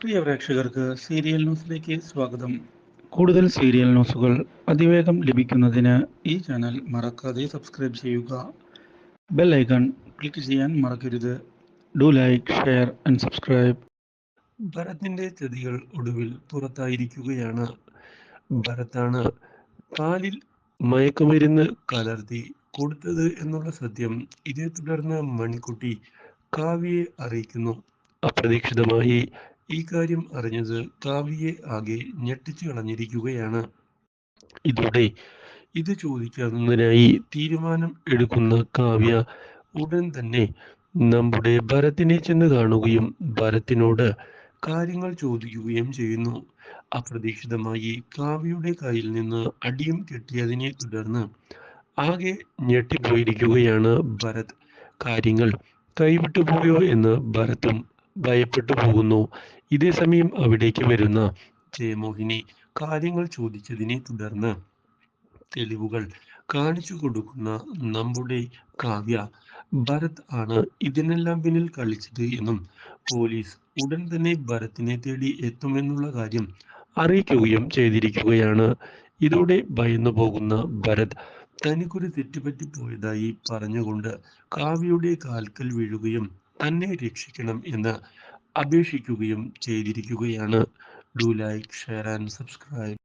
പ്രിയ പ്രേക്ഷകർക്ക് സീരിയൽ ന്യൂസിലേക്ക് സ്വാഗതം. കൂടുതൽ സീരിയൽ ന്യൂസുകൾ അതിവേഗം ലഭിക്കുന്നതിന് ഈ ചാനൽ മറക്കാതെ സബ്സ്ക്രൈബ് ചെയ്യുക. ബെൽ ഐക്കൺ ക്ലിക്ക് ചെയ്യാൻ മറക്കരുത്. Do like share and subscribe. ഭരത്തിന്റെ ചതികൾ ഒടുവിൽ പുറത്തായിരിക്കുകയാണ്. ഭരത്താണ് പാലിൽ മയക്കുമരുന്ന് കലർത്തി കൊടുത്തത് എന്നുള്ള സത്യം ഇതേ തുടർന്ന് മണിക്കുട്ടി കാവ്യയെ അറിയിക്കുന്നു. അപ്രതീക്ഷിതമായി ഈ കാര്യം അറിഞ്ഞത് കാവ്യയെ ആകെ ഞെട്ടിച്ചു കളഞ്ഞിരിക്കുകയാണ്. ഇതോടെ ഇത് ചോദിക്കുന്നതിനായി തീരുമാനം എടുക്കുന്ന കാവ്യ ഉടൻ തന്നെ നമ്മുടെ ഭരത്തിനെ ചെന്ന് കാണുകയും ഭരത്തിനോട് കാര്യങ്ങൾ ചോദിക്കുകയും ചെയ്യുന്നു. അപ്രതീക്ഷിതമായി കാവ്യയുടെ കയ്യിൽ നിന്ന് അടിയും കിട്ടിയതിനെ തുടർന്ന് ആകെ ഞെട്ടിപ്പോയിരിക്കുകയാണ് ഭരത്. കാര്യങ്ങൾ കൈവിട്ടുപോയോ എന്ന് ഭരത്തും ഭയപ്പെട്ടു പോകുന്നു. ഇതേ സമയം അവിടേക്ക് വരുന്ന ജയമോഹിനി കാര്യങ്ങൾ ചോദിച്ചതിനെ തുടർന്ന് തെളിവുകൾ കാണിച്ചു കൊടുക്കുന്ന നമ്മുടെ കാവ്യ ഭരത് ആണ് ഇതിനെല്ലാം പിന്നിൽ കളിച്ചത് എന്നും പോലീസ് ഉടൻ തന്നെ ഭരത്തിനെ തേടി എത്തുമെന്നുള്ള കാര്യം അറിയിക്കുകയും ചെയ്തിരിക്കുകയാണ്. ഇതോടെ ഭയന്നു പോകുന്ന ഭരത് തനിക്കൊരു തെറ്റുപറ്റി പോയതായി പറഞ്ഞുകൊണ്ട് കാവ്യയുടെ കാൽക്കൽ വീഴുകയും തന്നെ രക്ഷിക്കണം എന്ന് അപേക്ഷിക്കുകയും ചെയ്തിരിക്കുകയാണ്. Do like share and subscribe